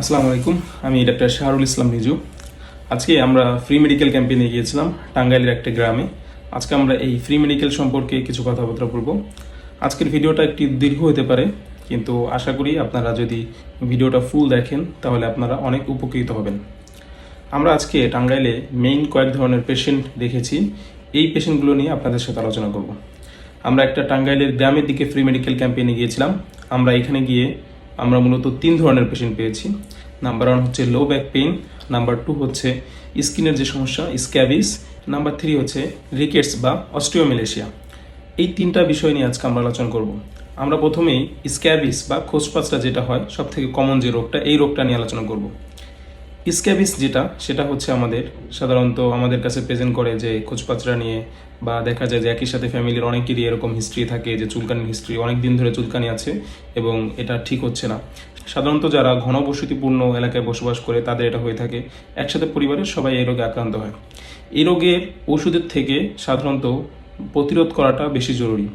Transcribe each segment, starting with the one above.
আসসালামু আলাইকুম, আমি ডাক্তার শাহরুল ইসলাম নিজু আজকে আমরা ফ্রি মেডিকেল ক্যাম্পে নিয়ে গিয়েছিলাম, টাঙ্গাইলের একটা গ্রামে। আজকে আমরা এই ফ্রি মেডিকেল সম্পর্কে কিছু কথাবার্তা বলব। আজকের ভিডিওটা একটি দীর্ঘ হতে পারে, কিন্তু আশা করি আপনারা যদি ভিডিওটা ফুল দেখেন, তাহলে আপনারা অনেক উপকৃত হবেন। আমরা আজকে টাঙ্গাইলে মেইন কয়েক ধরনের পেশেন্ট দেখেছি। এই পেশেন্টগুলো নিয়ে আপনাদের সাথে আলোচনা করব। আমরা একটা টাঙ্গাইলের গ্রামের দিকে ফ্রি মেডিকেল ক্যাম্পেইনে গিয়েছিলাম। আমরা এখানে গিয়ে আমরা মূলত তিন ধরনের পেশেন্ট পেয়েছি। নাম্বার ওয়ান হচ্ছে low back pain number two হচ্ছে স্কিনের যে সমস্যা স্ক্যাবিস নাম্বার থ্রি হচ্ছে রিকেটস বা অস্ট্রিওমেলেশিয়া এই তিনটা বিষয় নিয়ে আজকে আমরা আলোচনা করব। আমরা প্রথমেই স্ক্যাবিস বা খোসপাসটা যেটা হয় সব থেকে কমন যে রোগটা, এই রোগটা নিয়ে আলোচনা করব। স্ক্যাবিস যেটা, সেটা হচ্ছে আমাদের, সাধারণত আমাদের কাছে প্রেজেন্ট করে যে খোঁজপাচরা নিয়ে বা দেখা যায় যে একই সাথে ফ্যামিলির অনেকেরই এরকম হিস্ট্রি থাকে যে চুলকানির হিস্ট্রি অনেক দিন ধরে চুলকানি আছে এবং এটা ঠিক হচ্ছে না। সাধারণত যারা ঘনবসতিপূর্ণ এলাকায় বসবাস করে, তাদের এটা হয়ে থাকে। একসাথে পরিবারের সবাই এই রোগে আক্রান্ত হয়। এই রোগের ওষুধের থেকে সাধারণত প্রতিরোধ করাটা বেশি জরুরি।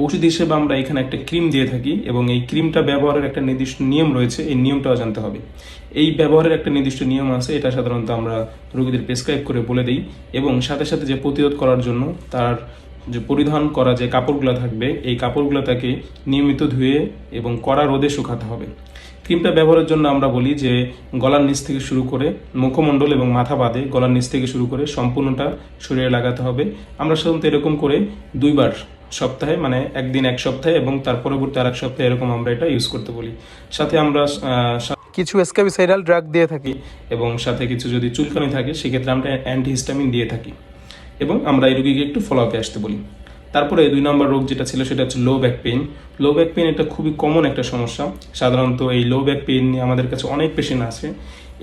ঔষধ হিসেবে আমরা এখানে একটা ক্রিম দিয়ে থাকি এবং এই ক্রিমটা ব্যবহারের একটা নির্দিষ্ট নিয়ম রয়েছে, এই নিয়মটাও জানতে হবে। এই ব্যবহারের একটা নির্দিষ্ট নিয়ম আছে, এটা সাধারণত আমরা রোগীদের প্রেসক্রাইব করে বলে দিই এবং সাথে সাথে যে প্রতিরোধ করার জন্য তার যে পরিধান করা যে কাপড়গুলো থাকবে, এই কাপড়গুলো তাকে নিয়মিত ধুয়ে এবং কড়া রোদে শুকাতে হবে। ক্রিমটা ব্যবহারের জন্য আমরা বলি যে গলার নিচ থেকে শুরু করে মুখমণ্ডল এবং মাথা বাদে গলার নিচ থেকে শুরু করে সম্পূর্ণটা শরীরে লাগাতে হবে। আমরা সাধারণত এরকম করে দুইবার সপ্তাহে মানে একদিন এক সপ্তাহে এবং তার পরবর্তী আর এক সপ্তাহে এরকম আমরা এটা ইউজ করতে বলি। সাথে আমরা কিছু স্ক্যাবিসাইডাল ড্রাগ দিয়ে থাকি। এবং সাথে কিছু যদি চুলকানি থাকে সেক্ষেত্রে আমরা অ্যান্টিহিস্টামিন দিয়ে থাকি। এবং আমরা এই রোগীকে একটু ফলো আপে আসতে বলি। তারপরে দুই নম্বর রোগ যেটা ছিল সেটা হচ্ছে low back pain low back pain এটা খুবই কমন একটা সমস্যা। সাধারণত এই লো ব্যাক পেইন নিয়ে আমাদের কাছে অনেক পেশেন্ট আছে।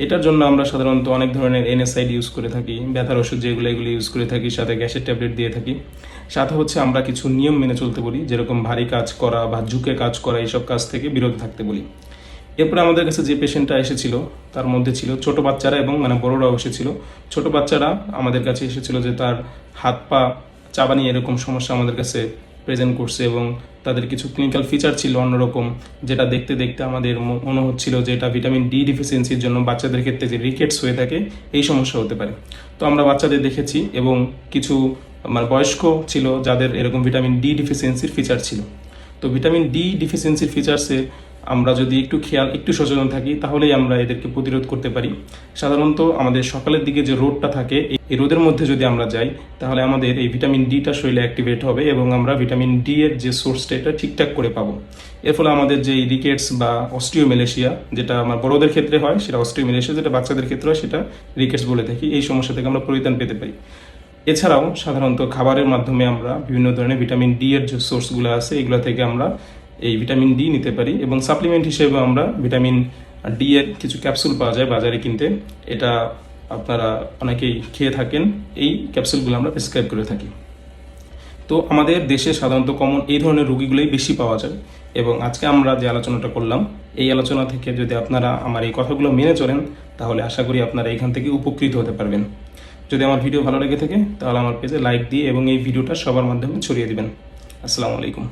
এটার জন্য আমরা সাধারণত অনেক ধরনের এনএসআইড ইউজ করে থাকি, ব্যথার ওষুধ যেগুলো এগুলো ইউজ করে থাকি, সাথে গ্যাসের ট্যাবলেট দিয়ে থাকি। সাথে হচ্ছে আমরা কিছু নিয়ম মেনে চলতে বলি যেরকম ভারী কাজ করা বা ঝুঁকে কাজ করা, এইসব কাজ থেকে বিরত থাকতে বলি। এরপরে আমাদের কাছে যে পেশেন্টটা এসেছিল, তার মধ্যে ছিল ছোট বাচ্চারা এবং মানে বড়রাও এসেছিল। ছোট বাচ্চারা আমাদের কাছে এসেছিল যে তার হাত পা চাবানি এরকম সমস্যা আমাদের কাছে প্রেজেন্ট করছে এবং তাদের কিছু ক্লিনিক্যাল ফিচার ছিল অন্যরকম, যেটা দেখতে দেখতে আমাদের মনে হচ্ছিল যে এটা ভিটামিন ডি ডিফিসিয়েন্সির জন্য বাচ্চাদের ক্ষেত্রে যে রিকেটস হয়ে থাকে, এই সমস্যা হতে পারে। তো আমরা বাচ্চাদের দেখেছি এবং কিছু মানে বয়স্ক ছিল যাদের এরকম ভিটামিন ডি ডিফিসিয়েন্সির ফিচার ছিল। তো ভিটামিন ডি ডিফিসিয়েন্সির ফিচার্সে আমরা যদি একটু খেয়াল, একটু সচেতন থাকি, তাহলেই আমরা এদেরকে প্রতিরোধ করতে পারি। সাধারণত আমাদের সকালের দিকে যে রোদটা থাকে, এই রোদের মধ্যে যদি আমরা যাই, তাহলে আমাদের এই ভিটামিন ডিটা শরীরে অ্যাক্টিভেট হবে এবং আমরা ভিটামিন ডি এর যে সোর্সটা এটা ঠিকঠাক করে পাবো। এর ফলে আমাদের যে রিকেটস বা অস্টিওমেলেশিয়া যেটা আমার বড়দের ক্ষেত্রে হয়, সেটা অস্টিওমেলেশিয়া যেটা বাচ্চাদের ক্ষেত্রে হয়, সেটা রিকেটস বলে থাকি। এই সমস্যা থেকে আমরা পরিত্রাণ পেতে পারি। এছাড়াও সাধারণত খাবারের মাধ্যমে আমরা বিভিন্ন ধরনের ভিটামিন ডি এর যে সোর্সগুলো আছে, এগুলো থেকে আমরা এই ভিটামিন ডি নিতে পারি এবং সাপ্লিমেন্ট হিসেবে আমরা ভিটামিন ডি এর কিছু ক্যাপসুল পাওয়া যায় বাজারে কিনতে। এটা আপনারা অনেকেই খেয়ে থাকেন। এই ক্যাপসুলগুলো আমরা প্রেসক্রাইব করে থাকি। তো আমাদের দেশে সাধারণত কমন এই ধরনের রোগীগুলোই বেশি পাওয়া যায় এবং আজকে আমরা যে আলোচনাটা করলাম, এই আলোচনা থেকে যদি আপনারা আমার এই কথাগুলো মেনে চলেন, তাহলে আশা করি আপনারা এখান থেকে উপকৃত হতে পারবেন। যদি আমার ভিডিও ভালো লেগে থাকে, তাহলে আমার পেজে লাইক দিয়ে এবং এই ভিডিওটা সবার মাধ্যমে ছড়িয়ে দিবেন। আসসালামু আলাইকুম।